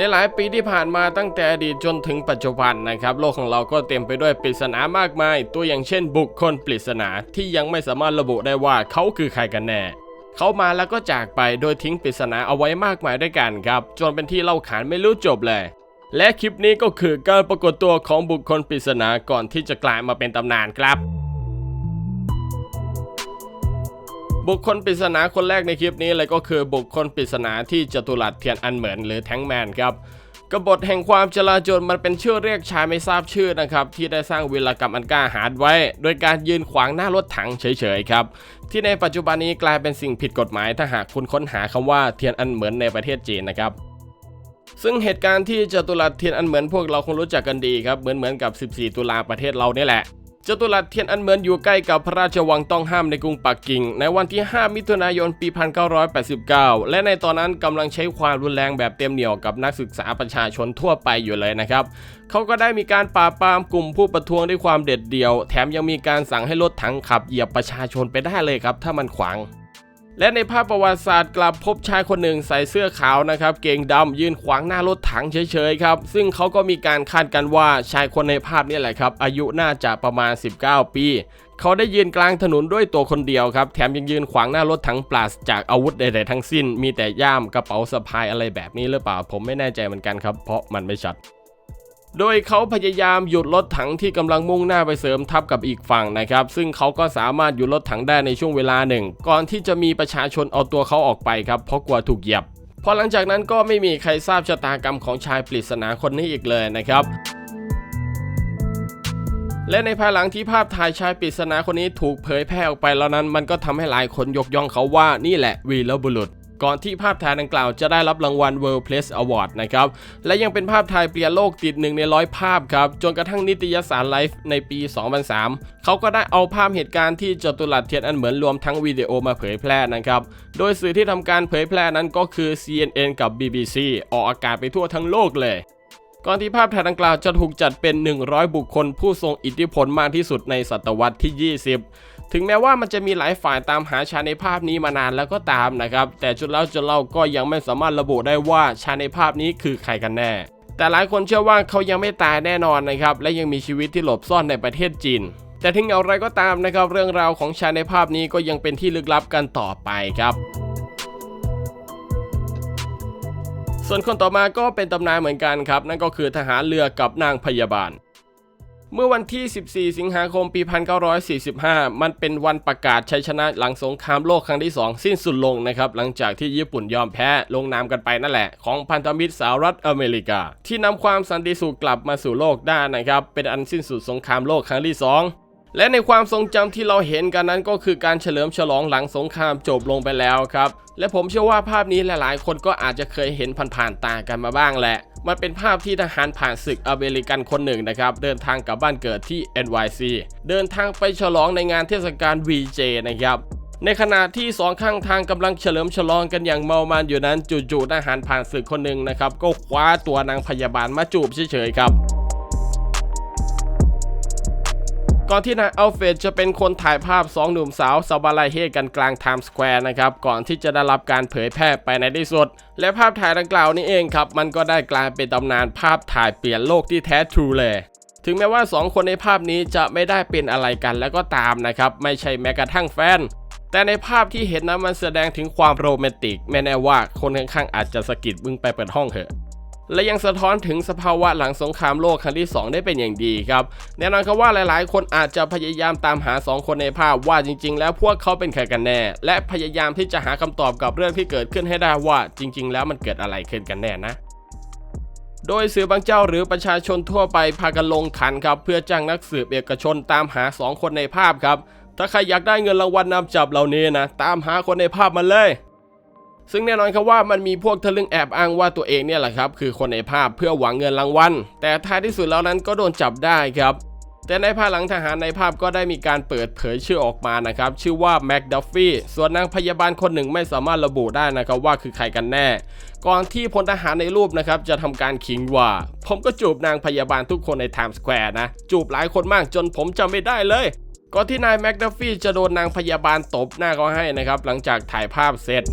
ในหลายปีที่ผ่านมาตั้งแต่อดีตจนถึงปัจจุบันนะครับ โลกของเราก็เต็มไปด้วยปริศนามากมาย ตัวอย่างเช่น บุคคลปริศนาที่ยังไม่สามารถระบุได้ว่าเขาคือใครกันแน่เขามาแล้วก็จากไปโดยทิ้งปริศนาเอาไว้มากมายด้วยกันครับ จนเป็นที่เล่าขานไม่รู้จบเลย และคลิปนี้ก็คือการปรากฏตัวของบุคคลปริศนาก่อนที่จะกลายมาเป็นตำนานครับ บุคคลปริศนาคนแรกในคลิปนี้เลยก็คือบุคคลปริศนาที่จตุรัสเทียนอันเหมือนหรือแทงแมนครับกบฏแห่งความจลาจลมันเป็นชื่อเรียกชายไม่ทราบชื่อนะครับ ที่ได้สร้างวีรกรรมอันกล้าหาญไว้ โดยการยืนขวางหน้ารถถังเฉยๆครับ ที่ในปัจจุบันนี้กลายเป็นสิ่งผิดกฎหมายถ้าหากคุณค้นหาคำว่าเทียนอันเหมือนในประเทศจีนนะครับซึ่งเหตุการณ์ที่จตุรัสเทียนอันเหมือนพวกเราคงรู้จักกันดีครับเหมือนเหมือนกับ 14 ตุลาประเทศเราเนี่ยแหละ จตุรัสเทียนอันเหมือนอยู่ใกล้กับพระราชวังต้องห้ามในกรุงปักกิ่ง ในวันที่ 5 มิถุนายนปี 1989 และในตอนนั้นกำลังใช้ความรุนแรงแบบเต็มเหนี่ยวกับนักศึกษาประชาชนทั่วไปอยู่เลยนะครับเขาก็ได้มีการปราบปรามกลุ่มผู้ประท้วงด้วยความเด็ดเดี่ยว แถมยังมีการสั่งให้รถถังขับเหยียบประชาชนไปได้เลยครับ ถ้ามันขวาง และในภาพประวัติศาสตร์กลับพบชายคนหนึ่งใส่เสื้อขาวนะครับ เกงดำยืนขวางหน้ารถถังเฉยๆครับ ซึ่งเขาก็มีการคาดกันว่าชายคนในภาพนี่แหละครับ อายุน่าจะประมาณ 19 ปีเขาได้ยืนกลางถนนด้วยตัวคนเดียวครับ แถมยังยืนขวางหน้ารถถังปราศจากอาวุธใดๆทั้งสิ้น มีแต่ย่ามกระเป๋าสะพายอะไรแบบนี้หรือเปล่า ผมไม่แน่ใจเหมือนกันครับ เพราะมันไม่ชัด โดยเขาพยายามหยุดรถถังที่กำลังมุ่งหน้าไปเสริมทับกับอีกฝั่งนะครับ ซึ่งเขาก็สามารถหยุดรถถังได้ในช่วงเวลาหนึ่ง ก่อนที่จะมีประชาชนเอาตัวเขาออกไปครับเพราะกลัวถูกเหยียบพอหลังจากนั้นก็ไม่มีใครทราบชะตากรรมของชายปริศนาคนนี้อีกเลยนะครับและในภายหลังที่ภาพถ่ายชายปริศนาคนนี้ถูกเผยแพร่ออกไปแล้วนั้น มันก็ทำให้หลายคนยกย่องเขาว่านี่แหละวีรบุรุษ ก่อนที่ภาพถ่ายดังกล่าวจะได้รับรางวัล World Press Award นะครับ และยังเป็นภาพถ่ายเปลี่ยนโลกติดหนึ่งในร้อยภาพครับ จนกระทั่งนิตยสาร Life ในปี 2003 เขาก็ได้เอาภาพเหตุการณ์ที่จตุรัสเทียนอันเหมือนรวมทั้งวิดีโอมาเผยแพร่นะครับ โดยสื่อที่ทำการเผยแพร่นั้นก็คือ CNN กับ BBC ออกอากาศไปทั่วทั้งโลกเลยก่อนที่ภาพถ่ายดังกล่าวจะถูกจัดเป็น 100 บุคคลผู้ทรงอิทธิพลมากที่สุดในศตวรรษที่ 20 ถึงแม้ว่ามันจะมีหลายฝ่ายตามหาชายในภาพนี้มานานแล้วก็ตามนะครับ แต่จนแล้วจนเล่าก็ยังไม่สามารถระบุได้ว่าชายในภาพนี้คือใครกันแน่ แต่หลายคนเชื่อว่าเขายังไม่ตายแน่นอนนะครับ และยังมีชีวิตที่หลบซ่อนในประเทศจีน แต่ถึงอย่างไรก็ตามนะครับ เรื่องราวของชายในภาพนี้ก็ยังเป็นที่ลึกลับกันต่อไปครับส่วนคนต่อมาก็เป็นตำนานเหมือนกันครับ นั่นก็คือทหารเรือกับนางพยาบาล เมื่อวันที่ 14 สิงหาคม ปี 1945 มันเป็นวันประกาศชัยชนะหลังสงครามโลกครั้งที่ 2 สิ้นสุดลงนะครับ หลังจากที่ญี่ปุ่นยอมแพ้ลงนามกันไปนั่นแหละ ของพันธมิตรสหรัฐอเมริกา ที่นำความสันติสุขกลับมาสู่โลกได้นะครับ เป็นอันสิ้นสุดสงครามโลกครั้งที่ 2และในความทรงจำที่เราเห็นกันนั้นก็คือการเฉลิมฉลองหลังสงครามจบลงไปแล้วครับ และผมเชื่อว่าภาพนี้หลายๆ คนก็อาจจะเคยเห็นผ่านๆตากันมาบ้างแหละ มันเป็นภาพที่ทหารผ่านศึกอเมริกันคนหนึ่งนะครับ เดินทางกลับบ้านเกิดที่ NYC เดินทางไปฉลองในงานเทศกาล VJ นะครับในขณะที่สองข้างทางกำลังเฉลิมฉลองกันอย่างเมามันอยู่นั้นจู่ๆทหารผ่านศึกคนหนึ่งนะครับ ก็คว้าตัวนางพยาบาลมาจูบเฉยๆครับ ก่อนที่นายอัลเฟรดจะเป็นคนถ่ายภาพ 2 หนุ่มสาวสบาลายเฮกันกลางไทม์สแควร์นะครับ ก่อนที่จะได้รับการเผยแพร่ไปในที่สุด และภาพถ่ายดังกล่าวนี้เองครับ มันก็ได้กลายเป็นตำนานภาพถ่ายเปลี่ยนโลกที่แท้ทรูเลยถึงแม้ว่า 2 คนในภาพนี้จะไม่ได้เป็นอะไรกันแล้วก็ตามนะครับ ไม่ใช่แม้กระทั่งแฟน แต่ในภาพที่เห็นนั้นมันแสดงถึงความโรแมนติก ไม่แน่ว่าคนข้างๆอาจจะสะกิดมึงไปเปิดห้องเถอะ และยังสะท้อนถึงสภาวะหลังสงครามโลกครั้งที่ 2 ได้เป็นอย่างดีครับแน่นอนครับว่าหลายๆ คนอาจจะพยายามตามหา 2 คนในภาพว่าจริง ๆ แล้วพวกเขาเป็นใครกันแน่ และพยายามที่จะหาคำตอบกับเรื่องที่เกิดขึ้นให้ได้ว่าจริง ๆ แล้วมันเกิดอะไรขึ้นกันแน่นะโดยสื่อบางเจ้าหรือประชาชนทั่วไปพากันลงขันครับเพื่อจ้างนักสืบเอกชนตามหา 2 คนในภาพครับ ถ้าใครอยากได้เงินรางวัลนำจับเหล่านี้นะ ตามหาคนในภาพมาเลย ซึ่งแน่นอนครับว่ามันมีพวกทะลึ่งแอบอ้างว่าตัวเองเนี่ยแหละครับคือคนในภาพเพื่อหวังเงินรางวัลแต่ท้ายที่สุดแล้วนั้นก็โดนจับได้ครับแต่ในภายหลังทหารในภาพก็ได้มีการเปิดเผยชื่อออกมานะครับชื่อว่าแม็กดัฟฟี่ส่วนนางพยาบาลคนหนึ่งไม่สามารถระบุได้นะครับว่าคือใครกันแน่ ก่อนที่พลทหารในรูปนะครับจะทำการขิงว่า ผมก็จูบนางพยาบาลทุกคนในไทม์สแควร์นะ จูบหลายคนมากจนผมจำไม่ได้เลย ก่อนที่นายแม็กดัฟฟี่จะโดนนางพยาบาลตบหน้าเขาให้นะครับหลังจากถ่ายภาพเสร็จ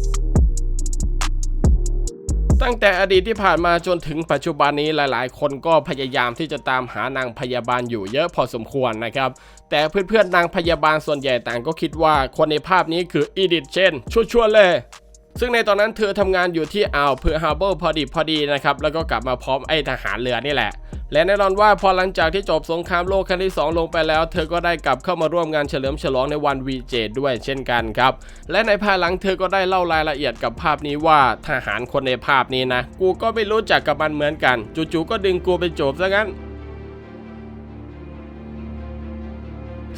ตั้งแต่อดีตที่ผ่านมาจนถึงปัจจุบันนี้หลาย ๆ คนก็พยายามที่จะตามหานางพยาบาลอยู่เยอะพอสมควรนะครับ แต่เพื่อน ๆ นางพยาบาลส่วนใหญ่ต่างก็คิดว่าคนในภาพนี้คืออีดิทเช่นชัวๆเลย ซึ่งในตอนนั้นเธอทำงานอยู่ที่อ่าวเพื่อฮาร์เบอร์พอดีพอดีนะครับแล้วก็กลับมาพร้อมไอ้ทหารเรือนี่แหละ และแน่นอนว่าพอหลังจากที่จบสงครามโลกครั้งที่ 2 ลงไปแล้ว เธอก็ได้กลับเข้ามาร่วมงานเฉลิมฉลองในวันวีเจด้วยเช่นกันครับ และในภายหลังเธอก็ได้เล่ารายละเอียดกับภาพนี้ว่าทหารคนในภาพนี้นะ กูก็ไม่รู้จักกับมันเหมือนกัน จู่ๆก็ดึงกูไปโจบซะงั้น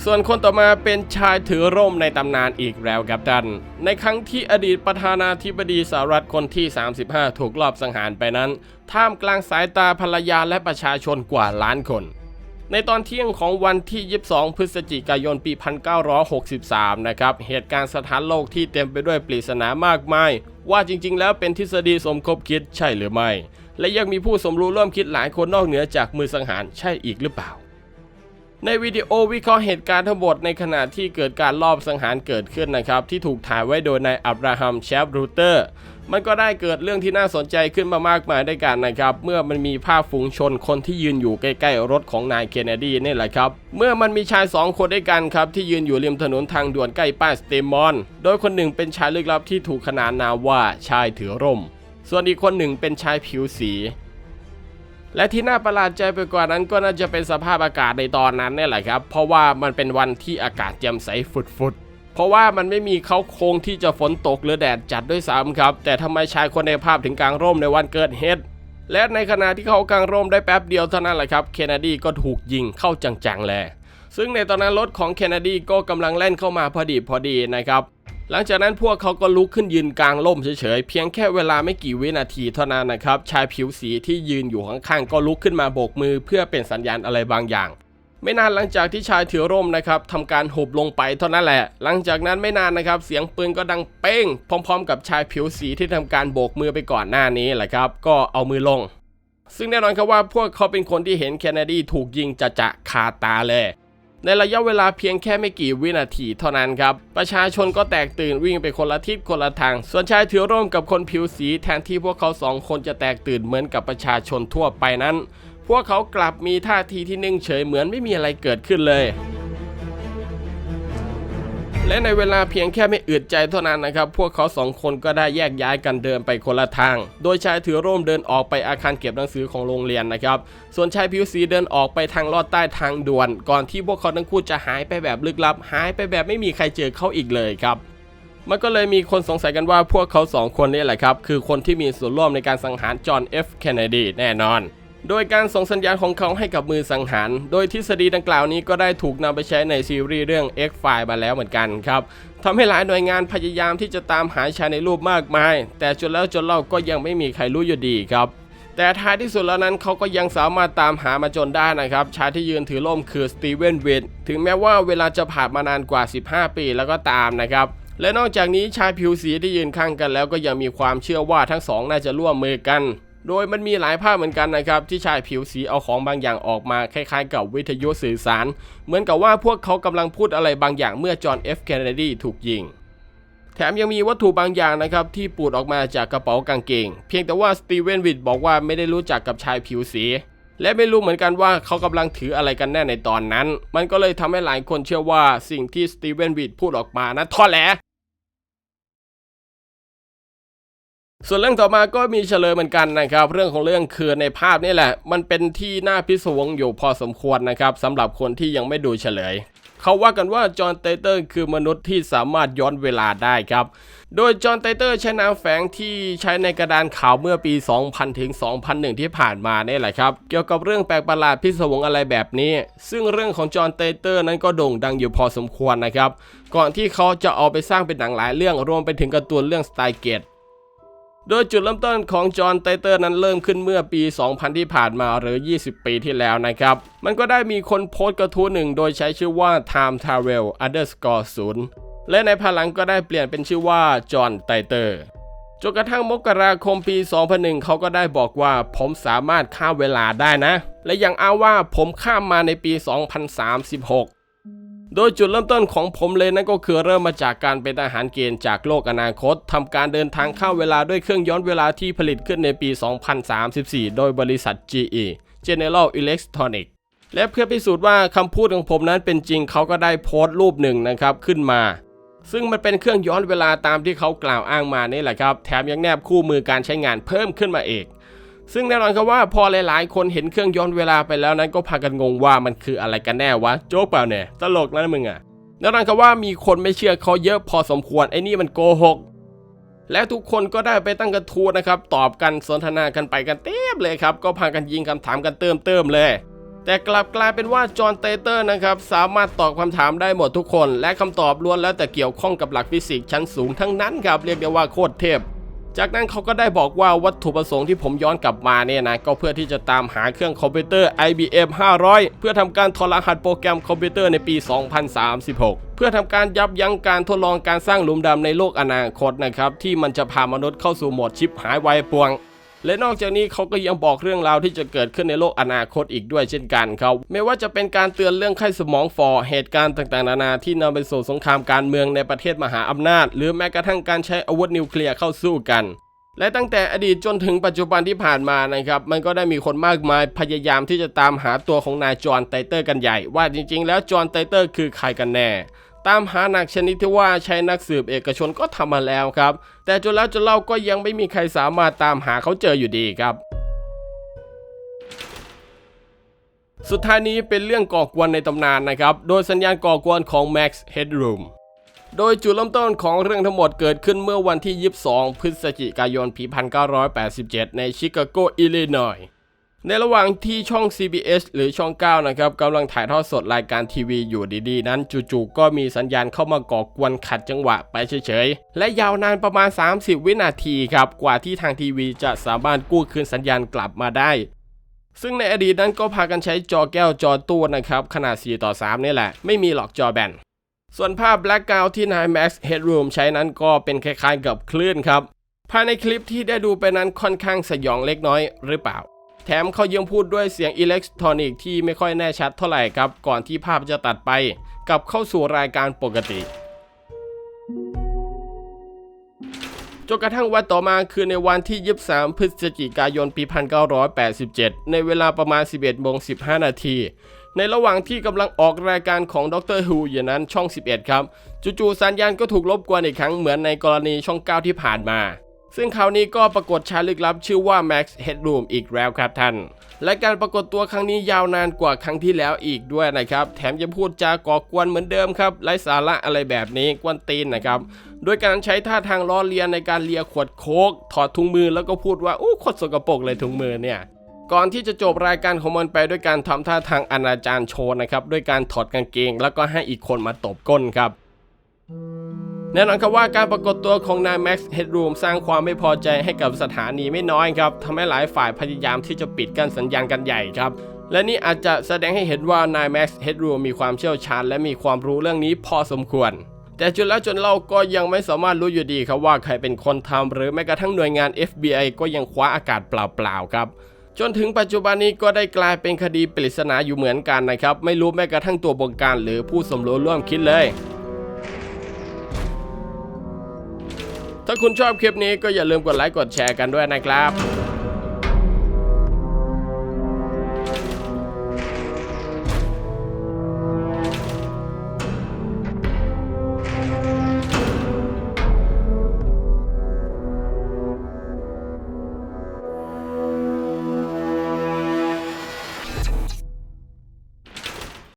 ส่วนคนต่อมาเป็นชายถือร่มในตำนานอีกแล้วครับท่าน ในครั้งที่อดีตประธานาธิบดีสหรัฐคนที่ 35 ถูกลอบสังหารไปนั้น ท่ามกลางสายตาภรรยาและประชาชนกว่าล้านคน ในตอนเที่ยงของวันที่ 22 พฤศจิกายนปี 1963 นะครับ เหตุการณ์สถานโลกที่เต็มไปด้วยปริศนามากมาย ว่าจริง ๆ แล้วเป็นทฤษฎีสมคบคิดใช่หรือไม่ และยังมีผู้สมรู้ร่วมคิดหลายคนนอกเหนือจากมือสังหารใช่อีกหรือเปล่า ในวิดีโอวิเคราะห์เหตุการณ์ทั้งหมดในขณะที่เกิดการลอบสังหารเกิดขึ้นนะครับ ที่ถูกถ่ายไว้โดยนายอับราฮัมแชฟรูเตอร์ มันก็ได้เกิดเรื่องที่น่าสนใจขึ้นมามากมายด้วยกันนะครับ เมื่อมันมีภาพฝูงชนคนที่ยืนอยู่ใกล้ๆรถของนายเคนเนดีนี่แหละครับ เมื่อมันมีชายสองคนด้วยกันครับที่ยืนอยู่ริมถนนทางด่วนใกล้ป้ายสเตมอน โดยคนหนึ่งเป็นชายลึกลับที่ถูกขนานนามว่าชายถือร่ม ส่วนอีกคนหนึ่งเป็นชายผิวสี และที่น่าประหลาดใจไปกว่านั้นก็น่าจะเป็นสภาพอากาศในตอนนั้นเนี่ยแหละครับ เพราะว่ามันเป็นวันที่อากาศแจ่มใสฟุดๆ เพราะว่ามันไม่มีเขาโครงที่จะฝนตกหรือแดดจัดด้วยซ้ำครับ แต่ทำไมชายคนในภาพถึงกางร่มในวันเกิดเหตุและในขณะที่เขากางร่มได้แป๊บเดียวเท่านั้นแหละครับ เคนเนดีก็ถูกยิงเข้าจังๆเลย ซึ่งในตอนนั้นรถของเคนเนดีก็กำลังแล่นเข้ามาพอดีพอดีนะครับ หลังจากนั้นพวกเขาก็ลุกขึ้นยืนกลางร่มเฉยๆ เพียงแค่เวลาไม่กี่วินาทีเท่านั้นนะครับ ชายผิวสีที่ยืนอยู่ข้างๆ ก็ลุกขึ้นมาโบกมือเพื่อเป็นสัญญาณอะไรบางอย่าง ไม่นานหลังจากที่ชายถือร่มนะครับทำการหุบลงไปเท่านั้นแหละ หลังจากนั้นไม่นานนะครับเสียงปืนก็ดังเป้ง พร้อม ๆ กับชายผิวสีที่ทำการโบกมือไปก่อนหน้านี้แหละครับ ก็เอามือลง ซึ่งแน่นอนครับว่าพวกเขาเป็นคนที่เห็นเคนเนดีถูกยิงจะจะคาตาเลย ในระยะเวลาเพียงแค่ไม่กี่วินาทีเท่านั้นครับ ประชาชนก็แตกตื่นวิ่งไปคนละทิศคนละทาง ส่วนชายถือร่มกับคนผิวสีแทนที่พวกเขาสองคนจะแตกตื่นเหมือนกับประชาชนทั่วไปนั้น พวกเขากลับมีท่าทีที่นิ่งเฉยเหมือนไม่มีอะไรเกิดขึ้นเลย และในเวลาเพียงแค่ไม่อึดใจเท่านั้นนะครับ พวกเขาสองคนก็ได้แยกย้ายกันเดินไปคนละทาง โดยชายถือร่มเดินออกไปอาคารเก็บหนังสือของโรงเรียนนะครับ ส่วนชายผิวสีเดินออกไปทางลอดใต้ทางด่วน ก่อนที่พวกเขาทั้งคู่จะหายไปแบบลึกลับ หายไปแบบไม่มีใครเจอเขาอีกเลยครับมันก็เลยมีคนสงสัยกันว่าพวกเขาสองคนนี่แหละครับ คือคนที่มีส่วนร่วมในการสังหารจอห์นเอฟเคนเนดีแน่นอน โดยการส่งสัญญาณของเขาให้กับมือสังหาร โดยทฤษฎีดังกล่าวนี้ก็ได้ถูกนำไปใช้ในซีรีส์เรื่อง X-File มาแล้วเหมือนกันครับทำให้หลายหน่วยงานพยายามที่จะตามหาชายในรูปมากมาย แต่จนแล้วจนเล่าก็ยังไม่มีใครรู้อยู่ดีครับแต่ท้ายที่สุดแล้วนั้นเขาก็ยังสามารถตามหามาจนได้นะครับ ชายที่ยืนถือร่มคือสตีเวนวิดถึงแม้ว่าเวลาจะผ่านมานานกว่า 15 ปีแล้วก็ตามนะครับ และนอกจากนี้ชายผิวสีที่ยืนข้างกันแล้วก็ยังมีความเชื่อว่าทั้งสองน่าจะร่วมมือกัน โดยมันมีหลายภาพเหมือนกันนะครับที่ชายผิวสีเอาของบางอย่างออกมาคล้ายๆ กับวิทยุสื่อสาร เหมือนกับว่าพวกเขากำลังพูดอะไรบางอย่างเมื่อจอห์นเอฟเคนเนดีถูกยิงแถมยังมีวัตถุบางอย่างนะครับที่ปูดออกมาจากกระเป๋ากางเกง เพียงแต่ว่าสตีเวนวิดบอกว่าไม่ได้รู้จักกับชายผิวสี และไม่รู้เหมือนกันว่าเขากำลังถืออะไรกันแน่ในตอนนั้น มันก็เลยทำให้หลายคนเชื่อว่าสิ่งที่สตีเวนวิดพูดออกมานั้นท่อแหล ส่วนเรื่องต่อมาก็มีเฉลยเหมือนกันนะครับ เรื่องของเรื่องคือในภาพนี่แหละ มันเป็นที่น่าพิศวงอยู่พอสมควรนะครับสำหรับคนที่ยังไม่ดูเฉลย เขาว่ากันว่าจอห์นเตเตอร์คือมนุษย์ที่สามารถย้อนเวลาได้ครับ โดยจอห์นเตเตอร์ใช้นามแฝงที่ใช้ในกระดานข่าวเมื่อปี 2000 ถึง 2001 ที่ผ่านมาเนี่ยแหละครับ เกี่ยวกับเรื่องแปลกประหลาดพิศวงอะไรแบบนี้ ซึ่งเรื่องของจอห์นเตเตอร์นั้นก็โด่งดังอยู่พอสมควรนะครับ ก่อนที่เขาจะเอาไปสร้างเป็นหนังหลายเรื่องรวมไปถึงการ์ตูนเรื่องสไตล์เกต โดยจุดเริ่มต้นของจอห์นไตเตอร์นั้นเริ่มขึ้นเมื่อปี 2000 ที่ผ่านมาหรือ 20 ปีที่แล้วนะครับ มันก็ได้มีคนโพสต์กระทู้หนึ่งโดยใช้ชื่อว่า Time Travel Underscore 0และในภายหลังก็ได้เปลี่ยนเป็นชื่อว่าจอห์นไตเตอร์จนกระทั่งมกราคมปี 2001 เขาก็ได้บอกว่าผมสามารถข้ามเวลาได้นะ และยังอ้างว่าผมข้ามมาในปี 2036 โดยจุดเริ่มต้นของผมเลยนั่นก็คือเริ่มมาจากการเป็นทหารเกณฑ์จากโลกอนาคตทำการเดินทางข้ามเวลาด้วยเครื่องย้อนเวลาที่ผลิตขึ้นในปี 2034 โดยบริษัท GE General Electronic และเพื่อพิสูจน์ว่าคำพูดของผมนั้นเป็นจริงเขาก็ได้โพสต์รูปหนึ่งนะครับขึ้นมา ซึ่งมันเป็นเครื่องย้อนเวลาตามที่เขากล่าวอ้างมานี่แหละครับ แถมยังแนบคู่มือการใช้งานเพิ่มขึ้นมาเอง ซึ่งแน่นอนครับว่าพอหลาย ๆ คนเห็นเครื่องย้อนเวลาไปแล้วนั้นก็พากันงงว่ามันคืออะไรกันแน่วะโจ๊กเปล่าเนี่ยตลกนะมึงอะแน่นอนครับว่ามีคนไม่เชื่อเขาเยอะพอสมควรไอ้นี่มันโกหกและทุกคนก็ได้ไปตั้งกระทู้นะครับ ตอบกันสนทนากันไปกันเต็มเลยครับ ก็พากันยิงคำถามกันเติมเติมเลย แต่กลับกลายเป็นว่าจอห์นเตเตอร์นะครับ สามารถตอบคำถามได้หมดทุกคน และคำตอบล้วนแล้วแต่เกี่ยวข้องกับหลักฟิสิกส์ชั้นสูงทั้งนั้นครับ เรียกได้ว่าโคตรเทพ จากนั้นเขาก็ได้บอกว่าวัตถุประสงค์ที่ผมย้อนกลับมาเนี่ยนะก็เพื่อที่จะตามหาเครื่องคอมพิวเตอร์ IBM 500 เพื่อทำการถอดรหัสโปรแกรมคอมพิวเตอร์ในปี 2036 เพื่อทำการยับยั้งการทดลองการสร้างหลุมดำในโลกอนาคตนะครับที่มันจะพามนุษย์เข้าสู่โหมดชิปหายวป่วง และนอกจากนี้เขาก็ยังบอกเรื่องราวที่จะเกิดขึ้นในโลกอนาคตอีกด้วยเช่นกันครับไม่ว่าจะเป็นการเตือนเรื่องไข้สมองฝ่อเหตุการณ์ต่างๆนานาที่นำไปสู่สงครามการเมืองในประเทศมหาอำนาจ หรือแม้กระทั่งการใช้อาวุธนิวเคลียร์เข้าสู้กัน และตั้งแต่อดีตจนถึงปัจจุบันที่ผ่านมานะครับ มันก็ได้มีคนมากมายพยายามที่จะตามหาตัวของนายจอห์นไตเตอร์กันใหญ่ ว่าจริงๆ แล้วจอห์นไตเตอร์คือใครกันแน่ ตามหาหนักชนิดที่ว่าใช้นักสืบเอกชนก็ทำมาแล้วครับ แต่จนแล้วจนเล่าก็ยังไม่มีใครสามารถตามหาเขาเจออยู่ดีครับสุดท้ายนี้เป็นเรื่องก่อกวนในตำนานนะครับ โดยสัญญาณก่อกวนของ Max Headroom โดยจุดเริ่มต้นของเรื่องทั้งหมดเกิดขึ้นเมื่อวันที่ 22 พฤศจิกายน ปี 1987 ในชิคาโก อิลลินอย ในระหว่างที่ช่อง CBS หรือช่อง 9 นะครับกำลังถ่ายทอดสดรายการทีวีอยู่ดีๆ นั้นจู่ๆก็มีสัญญาณเข้ามาก่อกวนขัดจังหวะไปเฉยๆ และยาวนานประมาณ 30 วินาทีครับ กว่าที่ทางทีวีจะสามารถกู้คืนสัญญาณกลับมาได้ ซึ่งในอดีตนั้นก็พากันใช้จอแก้วจอตู้นะครับ ขนาด 4 ต่อ 3 นี่แหละ ไม่มีหลอกจอแบนส่วนภาพ Blackout ที่นาย Max Headroom ใช้นั้นก็เป็นคล้ายๆกับคลื่นครับภายในคลิปที่ได้ดูไปนั้นค่อนข้างสยองเล็กน้อยหรือเปล่า แถมเขายังพูดด้วยเสียงอิเล็กทรอนิกส์ที่ไม่ค่อยแน่ชัดเท่าไหร่ครับ ก่อนที่ภาพจะตัดไปกลับเข้าสู่รายการปกติจนกระทั่งวันต่อมาคือในวันที่ 23 พฤศจิกายน ปี 1987 ในเวลาประมาณ 11โมง15 นาที ในระหว่างที่กำลังออกรายการของดรฮูอย่างนั้นช่อง 11 ครับ จู่ๆสัญญาณก็ถูกรบกวนอีกครั้งเหมือนในกรณีช่อง 9 ที่ผ่านมา ซึ่งคราวนี้ก็ปรากฏชายลึกลับชื่อว่า Max Headroom อีกแล้วครับท่าน และการปรากฏตัวครั้งนี้ยาวนานกว่าครั้งที่แล้วอีกด้วยนะครับ แถมยังพูดจาก่อกวนเหมือนเดิมครับไร้สาระอะไรแบบนี้กวนตีนนะครับ โดยการใช้ท่าทางล้อเลียนในการเลียขวดโคกถอดถุงมือแล้วก็พูดว่าอู้โคตรสกปรกเลยถุงมือเนี่ยก่อนที่จะจบรายการของมันไปด้วยการทำท่าทางอนาจารโชว์นะครับด้วยการถอดกางเกง แล้วก็ให้อีกคนมาตบก้นครับ แน่นอนครับว่าการปรากฏตัวของนายแม็กซ์เฮดรูมสร้างความไม่พอใจให้กับสถานีไม่น้อยครับทำให้หลายฝ่ายพยายามที่จะปิดกั้นสัญญาณกันใหญ่ครับและนี่อาจจะแสดงให้เห็นว่านายแม็กซ์เฮดรูมมีความเชี่ยวชาญและมีความรู้เรื่องนี้พอสมควร แต่จนแล้วจนเราก็ยังไม่สามารถรู้อยู่ดีครับว่าใครเป็นคนทำหรือแม้กระทั่งหน่วยงาน FBI ก็ยังคว้าอากาศเปล่าๆครับจนถึงปัจจุบันนี้ก็ได้กลายเป็นคดีปริศนาอยู่เหมือนกันนะครับ ไม่รู้แม้กระทั่งตัวบงการหรือผู้สมรู้ร่วมคิดเลย ถ้าคุณชอบคลิปนี้ก็อย่าลืมกดไลค์กดแชร์กันด้วยนะครับ